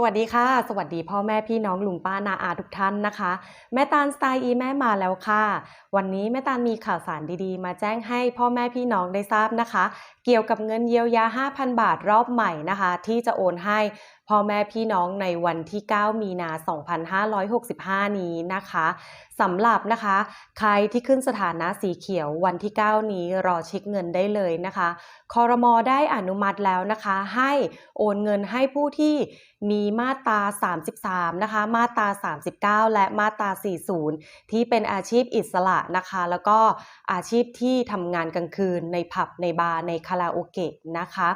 สวัสดีค่ะ สวัสดีพ่อแม่พี่น้องลุงป้านาอาทุกท่านนะคะ แม่ตาลสไตล์อีแม่มาแล้วค่ะ วันนี้แม่ตาลมีข่าวสารดีๆ มาแจ้งให้พ่อแม่พี่น้องได้ทราบนะคะ เกี่ยวกับเงินเยียวยา 5,000 บาทรอบใหม่นะคะ ที่จะโอนให้พ่อแม่พี่น้องในวันที่ 9 มีนา 2565 นี้นะคะสำหรับนะคะ ใครที่ขึ้นสถานะสีเขียววันที่ 9 นี้รอเช็คเงินได้เลยนะคะคอรมอได้อนุมัติแล้วนะคะ ให้โอนเงินให้ผู้ที่มีมาตรา 33 นะคะ มาตรา 39 และมาตรา 40 ที่เป็นอาชีพอิสระนะคะ แล้วก็อาชีพที่ทำงานกลางคืนในผับในบาร์ในคาราโอเกะนะคะ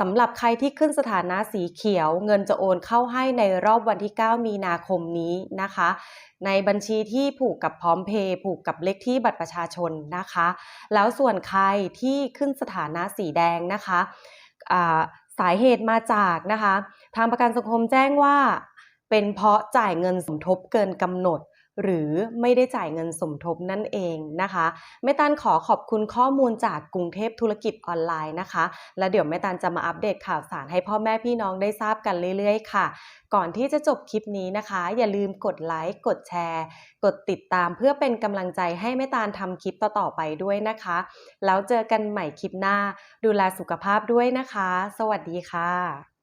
สำหรับใครที่ขึ้นสถานะสีเขียว เงินจะโอนเข้าให้ในรอบวันที่ 9 มีนาคมนี้นะคะ ในบัญชีที่ผูกกับพร้อมเพย์ผูกกับเลขที่บัตรประชาชนนะคะ แล้วส่วนใครที่ขึ้นสถานะสีแดงนะคะสาเหตุมาจากนะคะ ทางประกันสังคมแจ้งว่า เป็นเพราะจ่ายเงินสมทบเกินกำหนด หรือไม่ได้จ่ายเงินสมทบนั่นเองนะคะแม่ตันขอขอบคุณข้อมูลจากกรุงเทพธุรกิจออนไลน์นะคะ แล้วเดี๋ยวแม่ตันจะมาอัปเดตข่าวสารให้พ่อแม่พี่น้องได้ทราบกันเรื่อยๆ ค่ะ ก่อนที่จะจบคลิปนี้นะคะ อย่าลืมกดไลค์กดแชร์ กดติดตามเพื่อเป็นกำลังใจให้แม่ตาลทำคลิปต่อๆไปด้วยนะคะ แล้วเจอกันใหม่คลิปหน้า ดูแลสุขภาพด้วยนะคะ สวัสดีค่ะ